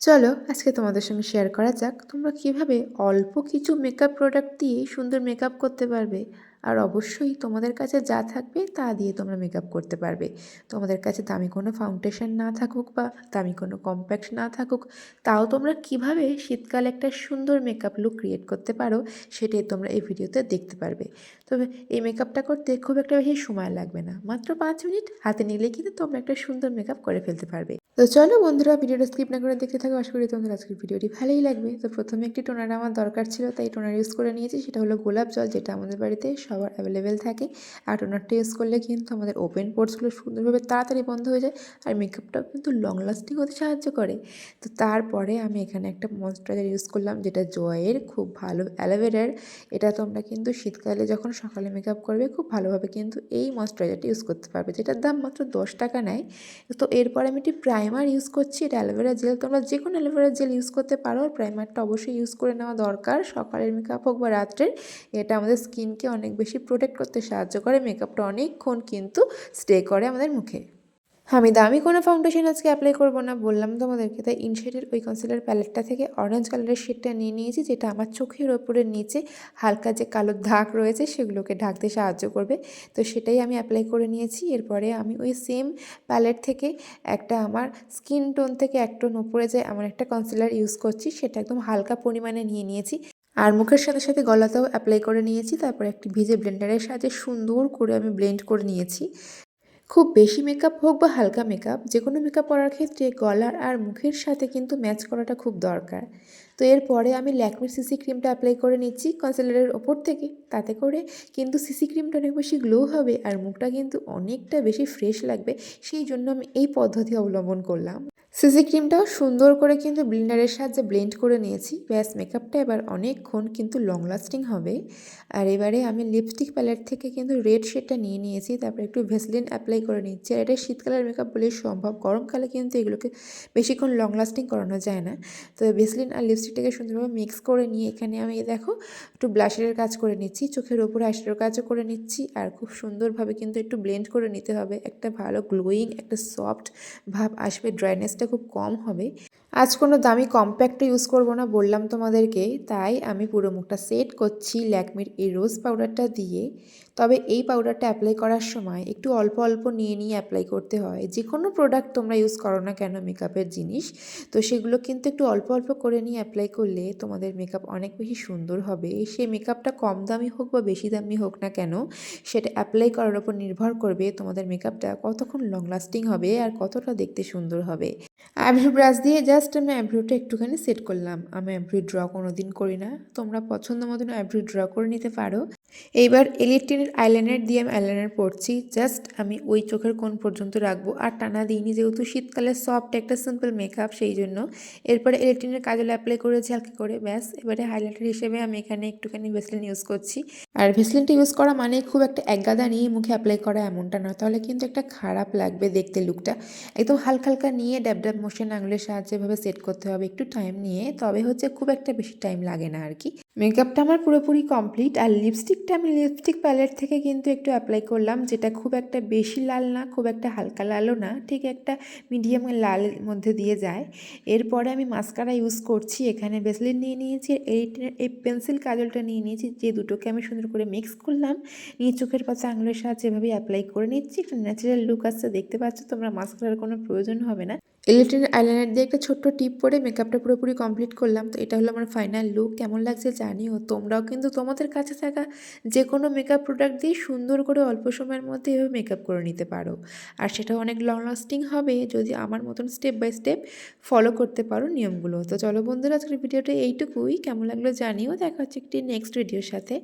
চলো আজকে তোমাদের সঙ্গে শেয়ার করা যাক তোমরা কীভাবে অল্প কিছু মেকআপ প্রোডাক্ট দিয়ে সুন্দর মেকআপ করতে পারবে। আর অবশ্যই তোমাদের কাছে যা থাকবে তা দিয়ে তোমরা মেকআপ করতে পারবে। তোমাদের কাছে দামি কোনো ফাউন্ডেশন না থাকুক বা দামি কোনো কম্প্যাক্ট না থাকুক, তাও তোমরা কীভাবে শীতকালে একটা সুন্দর মেকআপ লুক ক্রিয়েট করতে পারো সেটাই তোমরা এই ভিডিওতে দেখতে পারবে। তবে এই মেকআপটা করতে খুব একটা বেশি সময় লাগবে না, মাত্র পাঁচ মিনিট হাতে নিলে কিন্তু তোমরা একটা সুন্দর মেকআপ করে ফেলতে পারবে। তো চলো বন্ধুরা ভিডিওটা স্কিপ না করে দেখতে থাকো, আশা করি তোমাদের আজকের ভিডিওটি ভালোই লাগবে। তো প্রথমে একটি টোনার আমার দরকার ছিল, তাই টোনার ইউজ করে নিয়েছি, সেটা হলো গোলাপ জল, যেটা আমাদের বাড়িতে সবার অ্যাভেলেবেল থাকে। আর টোনারটা ইউজ করলে কিন্তু আমাদের ওপেন পোর্টসগুলো সুন্দরভাবে তাড়াতাড়ি বন্ধ হয়ে যায় আর মেকআপটাও কিন্তু লং লাস্টিং হতে সাহায্য করে। তো তারপরে আমি এখানে একটা ময়শ্চারাইজার ইউজ করলাম যেটা জয়ের খুব ভালো অ্যালোভেরার। এটা তোমরা কিন্তু শীতকালে যখন সকালে মেকআপ করবে খুব ভালোভাবে কিন্তু এই ময়শ্চারাইজারটা ইউজ করতে পারবে। যেটার দাম মাত্র দশ টাকা নেয়। তো এরপরে আমি একটি প্রাইমার ইউজ করছি। এটা অ্যালোভেরা জেল তোমরা যে কোনো অ্যালোভেরা জেল ইউজ করতে পারো। প্রাইমারটা অবশ্যই ইউজ করে নেওয়া দরকার। সকালের মেকআপ হোক বা রাত্রের। এটা আমাদের স্কিনকে অনেক বেশি প্রোটেক্ট করতে সাহায্য করে মেকআপটা অনেকক্ষণ কিন্তু স্টে করে আমাদের মুখে। আমি দামি কোনো ফাউন্ডেশন আজকে অ্যাপ্লাই করব না, বললাম তোমাদেরকে, তাই ইনশেডের ওই কনসিলার প্যালেটটা থেকে অরেঞ্জ কালারের শেডটা নিয়ে নিয়েছি, যেটা আমার চোখের ওপরের নিচে হালকা যে কালো দাগ রয়েছে, সেগুলোকে ঢাকতে সাহায্য করবে। তো সেটাই আমি অ্যাপ্লাই করে নিয়েছি। এরপরে আমি ওই সেম প্যালেট থেকে একটা আমার স্কিন টোন থেকে এক টোন উপরে যায় এমন একটা কনসিলার ইউজ করছি, সেটা একদম হালকা পরিমাণে নিয়ে নিয়েছি। আর মুখের সাথে সাথে গলাতেও অ্যাপ্লাই করে নিয়েছি, তারপর একটি ভিজে ব্লেন্ডারের সাহায্যে সুন্দর করে আমি ব্লেন্ড করে নিয়েছি। খুব বেশি মেকআপ হোক বা হালকা মেকআপ যে কোনো মেকআপ করার ক্ষেত্রে গলার আর মুখের সাথে কিন্তু ম্যাচ করাটা খুব দরকার। তো এরপরে আমি ল্যাকমির সিসি ক্রিমটা অ্যাপ্লাই করে নিচ্ছি কনসিলারের ওপর থেকে। তাতে করে কিন্তু সিসি ক্রিমটা অনেক বেশি গ্লো হবে আর মুখটা কিন্তু অনেকটা বেশি ফ্রেশ লাগবে। সেই জন্য আমি এই পদ্ধতি অবলম্বন করলাম। সিসি ক্রিমটাও সুন্দর করে কিন্তু ব্লেন্ডারের সাহায্যে ব্লেন্ড করে নিয়েছি। ব্যাস, মেকআপটা এবার অনেকক্ষণ কিন্তু লং লাস্টিং হবে। আর এবারে আমি লিপস্টিক প্যালেট থেকে কিন্তু রেড শেডটা নিয়ে নিয়েছি, তারপরে একটু ভেসলিন অ্যাপ্লাই করে নিচ্ছি। আর এটা শীতকালের মেকআপ বলেই সম্ভব, গরমকালে কিন্তু এগুলোকে বেশিক্ষণ লং লাস্টিং করানো যায় না। তো ভেসলিন আর লিপস্টিকটাকে সুন্দরভাবে মিক্স করে নিয়ে এখানে আমি দেখো, একটু ব্লাশের কাজ করে নিচ্ছি, চোখের ওপর আইশ্যাডোর কাজও করে নিচ্ছি। আর খুব সুন্দরভাবে কিন্তু একটু ব্লেন্ড করে নিতে হবে। একটা ভালো গ্লোয়িং একটা সফট ভাব আসবে ড্রাইনেসটা খুব কম হবে। আজ কোনো দামি কম্প্যাক্টটা ইউজ করব না বললাম তোমাদেরকে। তাই আমি পুরো মুখটা সেট করছি ল্যাকমির এই রোজ পাউডারটা দিয়ে। তবে এই পাউডারটা অ্যাপ্লাই করার সময় একটু অল্প অল্প নিয়ে নিয়ে অ্যাপ্লাই করতে হয়। যে কোনো প্রোডাক্ট তোমরা ইউজ করো না কেন মেকআপের জিনিস, তো সেগুলো কিন্তু একটু অল্প অল্প করে নিয়ে অ্যাপ্লাই করলে তোমাদের মেকআপ অনেক বেশি সুন্দর হবে। সেই মেকআপটা কম দামি হোক বা বেশি দামি হোক না কেন, সেটা অ্যাপ্লাই করার ওপর নির্ভর করবে তোমাদের মেকআপটা কতক্ষণ লং লাস্টিং হবে আর কতটা দেখতে সুন্দর হবে। আইব্রো ব্রাশ দিয়ে জাস্ট আমি আইব্রোটা একটুখানি সেট করলাম। আমি আইব্রো ড্র কোনো দিন করি না। তোমরা পছন্দ মতন আইব্রো ড্র করে নিতে পারো। এইবার এলিটিনের আইলাইনার দিয়ে আমি আইলাইনার পড়ছি। জাস্ট আমি ওই চোখের কোণ পর্যন্ত রাখব। আর টানা দিইনি যেহেতু শীতকালে সফট একটা সিম্পল মেকআপ, সেই জন্য। এরপরে এলিটিনের কাজল অ্যাপ্লাই করেছি হালকা করে, ব্যাস। এবারে হাইলাইটার হিসেবে আমি এখানে একটুখানি ভেসলিন ইউজ করছি। আর ভেসলিনটা ইউজ করা মানে খুব একটা একগাদা নিয়ে মুখে অ্যাপ্লাই করা এমনটা না। তাহলে কিন্তু একটা খারাপ লাগবে দেখতে লুকটা একদম হালকা হালকা নিয়ে ড্যাব ড্যাব মোশন আঙুলের সাহায্যে এভাবে সেট করতে হবে, একটু টাইম নিয়ে। তবে হচ্ছে খুব একটা বেশি টাইম লাগে না আর কি। মেকআপটা আমার পুরোপুরি কমপ্লিট আর লিপস্টিকটা আমি লিপস্টিক প্যালেট থেকে কিন্তু একটু অ্যাপ্লাই করলাম, যেটা খুব একটা বেশি লাল না, খুব একটা হালকা লালও না, ঠিক একটা মিডিয়াম লাল মধ্যে দিয়ে যায়। এরপরে আমি মাস্কারা ইউজ করছি, এখানে বেসলিন নিয়ে নিয়েছি, এই এই পেন্সিল কাজলটা নিয়ে নিয়েছি, যে দুটোকে আমি সুন্দর করে মিক্স করলাম, নিয়ে চোখের পাশে আঙুলের সাহায্যে এভাবে অ্যাপ্লাই করে নিচ্ছি, একটা ন্যাচারাল লুক আসছে, দেখতে পাচ্ছ তোমরা মাস্কারার কোনো প্রয়োজন হবে না। ইলেকট্রিক আইলাইনার দিয়ে একটা ছোট্ট টিপ পরে মেকআপটা পুরোপুরি কমপ্লিট করলাম। তো এটা হলো আমার ফাইনাল লুক কেমন লাগছে জানিও। তোমরাও কিন্তু তোমাদের কাছে থাকা যে কোনো মেকআপ প্রোডাক্ট দিয়ে সুন্দর করে অল্প সময়ের মধ্যে এভাবে মেকআপ করে নিতে পারো। আর সেটা অনেক লং লাস্টিং হবে যদি আমার মতন স্টেপ বাই স্টেপ ফলো করতে পারো নিয়মগুলো। তো চলো বন্ধুরা, আজকের ভিডিওটা এইটুকুই। কেমন লাগল জানিও। দেখা হচ্ছে একটি নেক্সট ভিডিওর সাথে।